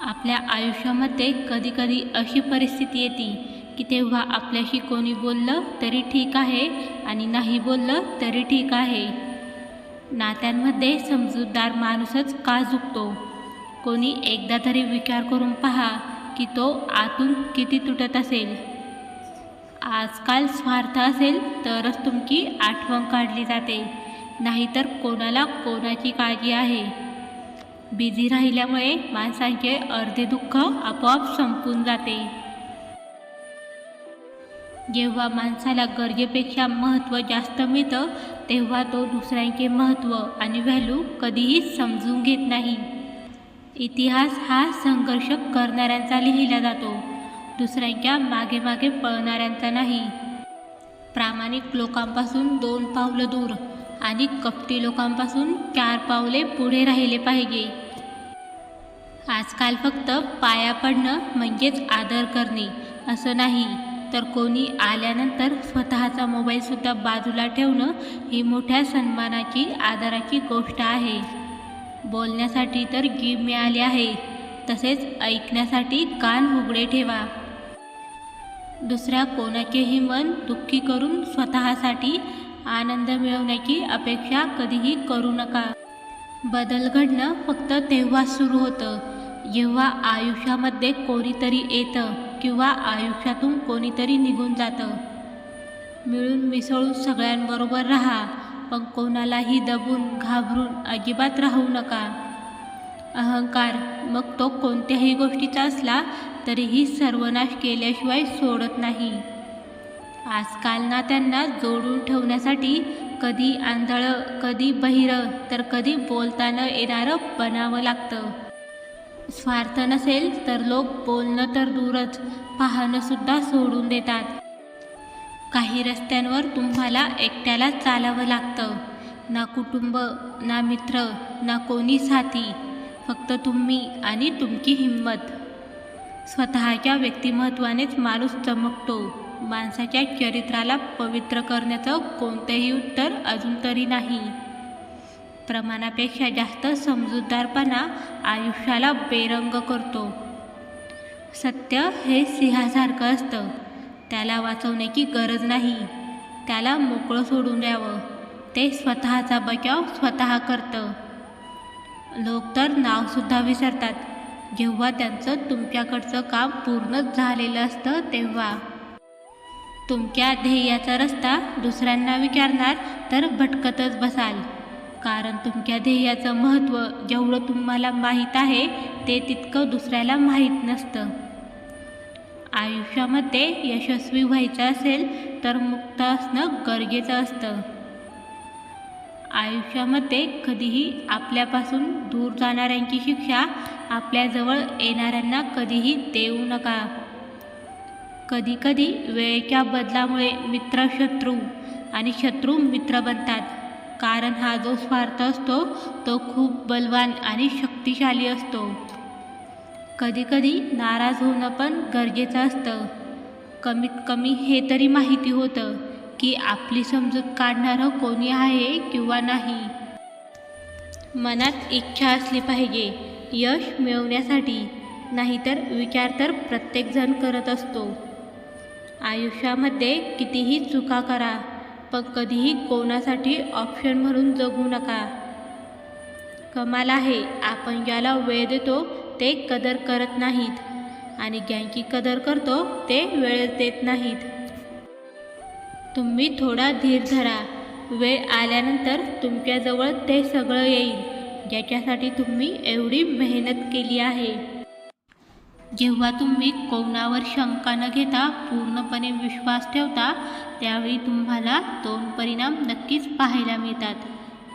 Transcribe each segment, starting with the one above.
आपल्या आयुष्यामध्ये कधीकधी अशी परिस्थिती येते की तेव्हा आपल्याशी कोणी बोललं तरी ठीक आहे आणि नाही बोललं तरी ठीक आहे. नात्यांमध्ये समजूतदार माणूसच का झुकतो? कोणी एकदा तरी विचार करून पहा की तो आतून किती तुटत असेल. आजकाल स्वार्थ असेल तरच तुमची आठवण काढली जाते. नाहीतर कोणाला कोणाची काळजी आहे? बिझी राहिल्यामुळे माणसांचे अर्धे दुःख आपोआप संपून जाते. जेव्हा माणसाला गरजेपेक्षा महत्त्व जास्त मिळतं तेव्हा तो दुसऱ्यांचे महत्त्व आणि व्हॅल्यू कधीही समजून घेत नाही. इतिहास हा संघर्ष करणाऱ्यांचा लिहिला जातो. दुसऱ्यांच्या मागे मागे पळणाऱ्यांचा नाही. प्रामाणिक लोकांपासून दोन पावलं दूर. आणि कपटी लोकांपासून चार पावले पुढे राहिले पाहिजे. आजकाल फक्त पाया पडणं म्हणजेच आदर करणे असं नाही तर कोणी आल्यानंतर स्वतःचा मोबाईलसुद्धा बाजूला ठेवणं ही मोठ्या सन्मानाची आदराची गोष्ट आहे. बोलण्यासाठी तर जीभ मिळाली आहे तसेच ऐकण्यासाठी कान उघडे ठेवा. दुसऱ्या कोणाचेही मन दुःखी करून स्वतःसाठी आनंद मिळवण्याची अपेक्षा कधीही करू नका. बदल घडणं फक्त तेव्हा सुरू होतं. जेव्हा आयुष्यामध्ये कोणीतरी येतं किंवा आयुष्यातून कोणीतरी निघून जातं. मिळून मिसळून सगळ्यांबरोबर राहा पण कोणालाही दबून घाबरून अजिबात राहू नका. अहंकार मग तो कोणत्याही गोष्टीचा असला तरीही सर्वनाश केल्याशिवाय सोडत नाही. आजकाल ना त्यांना जोडून ठेवण्यासाठी कधी आंधळं कधी बहिरं तर कधी बोलता न येणारं बनावं लागतं. स्वार्थ नसेल तर लोक बोलणं तर दूरच पाहणंसुद्धा सोडून देतात. काही रस्त्यांवर तुम्हाला एकट्याला चालावं लागतं. ना कुटुंब ना मित्र ना कोणी साथी फक्त तुम्ही आणि तुमची हिंमत. स्वतःच्या व्यक्तिमत्वानेच माणूस चमकतो. माणसाच्या चरित्राला पवित्र करण्याचं कोणतंही उत्तर अजून तरी नाही. प्रमाणापेक्षा जास्त समजूतदारपणा आयुष्याला बेरंग करतो. सत्य हे सिंहासारखं असतं. त्याला वाचवण्याची गरज नाही. त्याला मोकळं सोडून द्यावं. ते स्वतःचा बचाव स्वतः करतं. लोक तर नावसुद्धा विसरतात. जेव्हा त्यांचं तुमच्याकडचं काम पूर्ण झालेलं असतं तेव्हा. तुमच्या ध्येयाचा रस्ता दुसऱ्यांना विचारणार तर भटकतच बसाल. कारण तुमच्या ध्येयाचं महत्त्व जेवढं तुम्हाला माहीत आहे ते तितकं दुसऱ्याला माहीत नसतं. आयुष्यामध्ये यशस्वी व्हायचं असेल तर मुक्त असणं गरजेचं असतं. आयुष्यामध्ये कधीही आपल्यापासून दूर जाणाऱ्यांची शिक्षा आपल्याजवळ येणाऱ्यांना कधीही देऊ नका. कधीकधी वेळेच्या बदलामुळे मित्र शत्रू आणि शत्रू मित्र बनतात. कारण हा जो स्वार्थ असतो तो खूप बलवान आणि शक्तिशाली असतो. कधीकधी नाराज होणं पण गरजेचं असतं. कमीत कमी हे तरी माहिती होतं की आपली समजूत काढणारं कोणी आहे किंवा नाही. मनात इच्छा असली पाहिजे यश मिळवण्यासाठी. नाहीतर विचार तर प्रत्येकजण करत असतो. आयुष्यामध्ये कितीही चुका करा पण कधीही कोणासाठी ऑप्शन म्हणून जगू नका. कमाल आहे आपण ज्याला वेळ देतो ते कदर करत नाहीत. आणि ज्यांची कदर करतो ते वेळ देत नाहीत. तुम्ही थोडा धीर धरा. वेळ आल्यानंतर तुमच्याजवळ ते सगळं येईल. ज्याच्यासाठी तुम्ही एवढी मेहनत केली आहे. जेव्हा तुम्ही कोणावर शंका न घेता पूर्णपणे विश्वास ठेवता त्यावेळी तुम्हाला दोन परिणाम नक्कीच पाहायला मिळतात.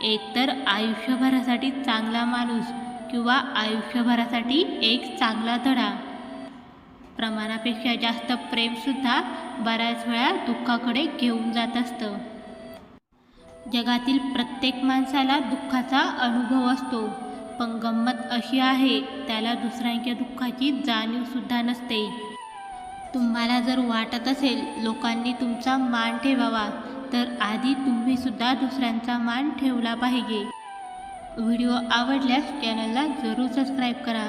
एक तर आयुष्यभरासाठी चांगला माणूस किंवा आयुष्यभरासाठी एक चांगला धडा. प्रमाणापेक्षा जास्त प्रेमसुद्धा बऱ्याच वेळा दुःखाकडे घेऊन जात असतं. जगातील प्रत्येक माणसाला दुःखाचा अनुभव असतो. पण गंमत अशी आहे त्याला दुसऱ्यांच्या दुःखाची जाणीवसुद्धा नसते. तुम्हाला जर वाटत असेल लोकांनी तुमचा मान ठेवावा तर आधी तुम्हीसुद्धा दुसऱ्यांचा मान ठेवला पाहिजे. व्हिडिओ आवडल्यास चॅनलला जरूर सबस्क्राईब करा.